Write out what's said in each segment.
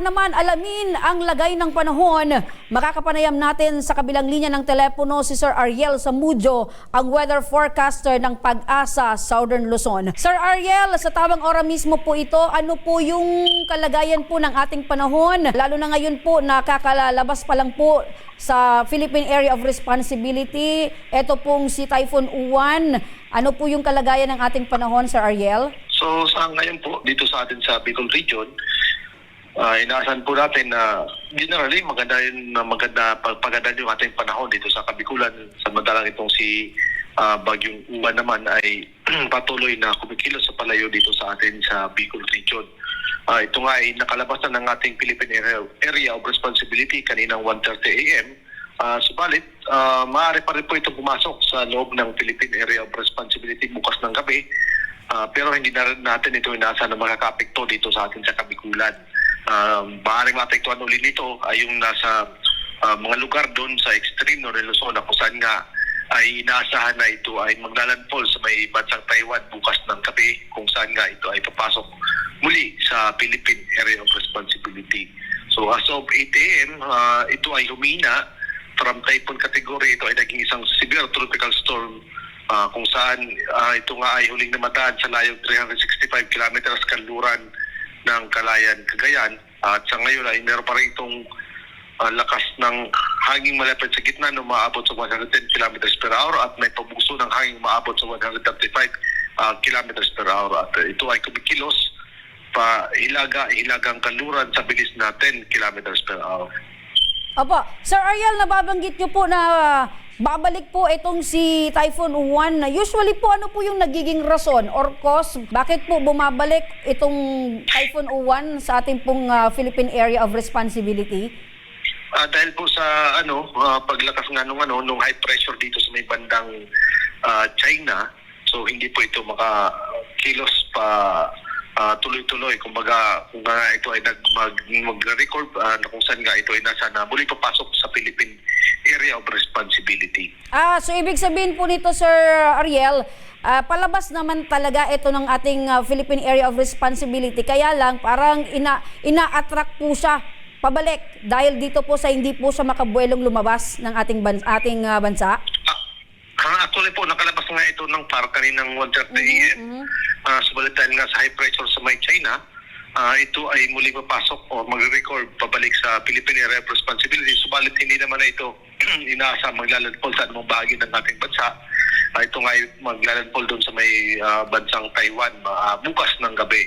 para naman alamin ang lagay ng panahon, makakapanayam natin sa kabilang linya ng telepono si Sir Ariel Samudjo, ang weather forecaster ng Pag-asa Southern Luzon. Sir Ariel, sa tamang oras mismo po ito, ano po yung kalagayan po ng ating panahon? Lalo na ngayon po, nakakalabas pa lang po sa Philippine Area of Responsibility. Ito pong si Typhoon Uwan. Ano po yung kalagayan ng ating panahon, Sir Ariel? So sa ngayon po, dito sa atin sa Bicol Region, uh, inaasahan po natin na generally maganda yun, na maganda pagpaganda yung ating panahon dito sa Kabikulan. Samantalang itong si ah, Bagyong Uwan naman ay patuloy na kumikilos sa palayo dito sa atin sa Bicol Region. Ah, ito nga ay nakalabas na ng ating Philippine Area, of Responsibility kaninang 1.30 a.m. Ah, subalit, ah, maaari pa rin po itong pumasok sa loob ng Philippine Area of Responsibility bukas ng gabi. Ah, pero hindi na natin ito inasa na makakapekto dito sa atin sa Kabikulan. Um, maaaring maapektuhan ulit nito ay yung nasa ah, mga lugar doon sa extreme ng Luzon na kung saan nga ay inaasahan na ito ay maglalandfall sa may bansang Taiwan bukas ng gabi kung saan nga ito ay papasok muli sa Philippine Area of Responsibility. So as of 8 a.m., ah, ito ay humina from typhoon category. Ito ay naging isang severe tropical storm Ah, kung saan ah, ito nga ay huling namataan sa layong 365 kilometers kanluran ng Kalayan, Cagayan. At sa ngayon ay meron pa rin itong ah, lakas ng hanging malapit sa gitna na umaabot sa 110 kilometers per hour at may pabugso ng hanging umaabot sa 135 ah, kilometers per hour. At ah, ito ay kumikilos pa hilaga, hilagang kanluran sa bilis na 10 kilometers per hour. Opo. Sir Ariel, nababanggit niyo po na ah, babalik po itong si Typhoon Uwan. Usually po, ano po yung nagiging rason or cause? Bakit po bumabalik itong Typhoon Uwan sa ating pong ah, Philippine Area of Responsibility? Ah, dahil po sa ano, ah, paglakas nga nung ano, nung high pressure dito sa may bandang ah, China, so hindi po ito makakilos pa ah, tuloy-tuloy. Kumbaga, kung nga ito ay nag, mag, mag-record ah, na kung saan nga ito ay nasa na muli papasok sa Philippine Responsibility. Ah, so ibig sabihin po nito, Sir Ariel, ah, palabas naman talaga ito ng ating ah, Philippine Area of Responsibility. Kaya lang, parang ina, ina-attract po siya pabalik dahil dito po sa hindi po siya makabuelong lumabas ng ating, bans- ating ah, bansa. Ah, actually po, nakalabas nga ito ng par kaninang 1.30 a.m. Ah, subalit dahil nga sa high pressure sa may China, ah, ito ay muli papasok o magre-record pabalik sa Philippine Area of Responsibility. Subalit hindi naman na ito inaasa maglalandfall sa anumang bahagi ng ating bansa. Ah, ito nga ay maglalandfall doon sa may ah, bansang Taiwan ah, bukas ng gabi.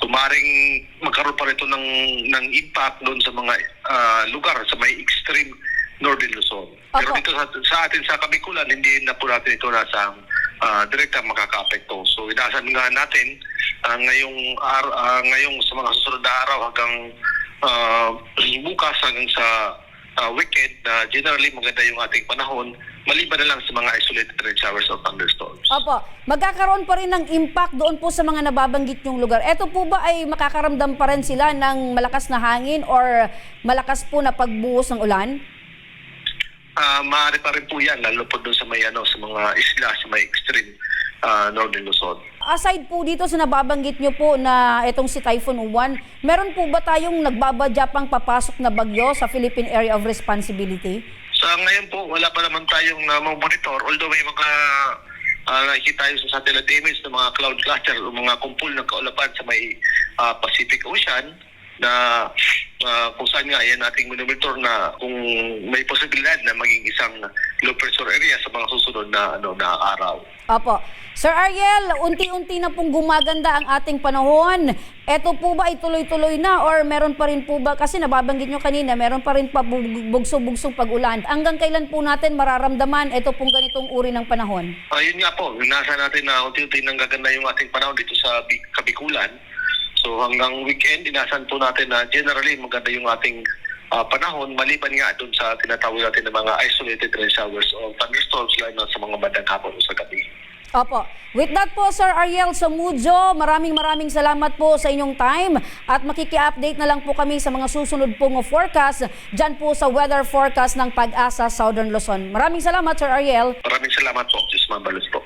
So maring magkaroon pa rito ng, ng impact doon sa mga ah, lugar sa may extreme Northern Luzon. Pero Opo. dito sa, sa atin sa Kabikulan, hindi na po natin ito nasa uh, direktang makakaapekto. So inaasahan nga natin ah, ngayong ar- ah, ngayong sa mga susunod na araw hanggang ah, bukas hanggang sa ah, weekend na generally maganda yung ating panahon maliban na lang sa mga isolated rain showers or thunderstorms. Opo, magkakaroon pa rin ng impact doon po sa mga nababanggit yung lugar. Ito po ba ay makakaramdam pa rin sila ng malakas na hangin or malakas po na pagbuhos ng ulan? Ah, maaari pa rin po yan lalo po doon sa may ano sa mga isla sa may extreme ah, Northern Luzon. Aside po dito sa nababanggit nyo po na itong si Typhoon Uwan, meron po ba tayong nagbabadya pang papasok na bagyo sa Philippine Area of Responsibility? Sa ngayon po, wala pa naman tayong uh, monitor although may mga uh, nakikita sa satellite image ng mga cloud cluster o mga kumpul ng kaulapan sa may ah, Pacific Ocean na ah, kung saan nga yan ating monitor na kung may posibilidad na maging isang low pressure area sa mga susunod na ano na araw. Opo. Sir Ariel, unti-unti na pong gumaganda ang ating panahon. Ito po ba ay tuloy-tuloy na or meron pa rin po ba, kasi nababanggit nyo kanina, meron pa rin pa bug- bugso-bugsong pag-ulan. Hanggang kailan po natin mararamdaman ito pong ganitong uri ng panahon? Ayun nga po, nasa natin na unti-unti nang gaganda yung ating panahon dito sa Bi- Kabikulan. So hanggang weekend, inasan po natin na generally maganda yung ating ah, panahon maliban nga doon sa tinatawag natin ng mga isolated rain showers o thunderstorms lalo na sa mga bandang hapon o sa gabi. Opo. With that po, Sir Ariel Samudjo, maraming maraming salamat po sa inyong time at makiki-update na lang po kami sa mga susunod pong forecast dyan po sa weather forecast ng Pag-asa Southern Luzon. Maraming salamat, Sir Ariel. Maraming salamat po, Jis Mabalos po.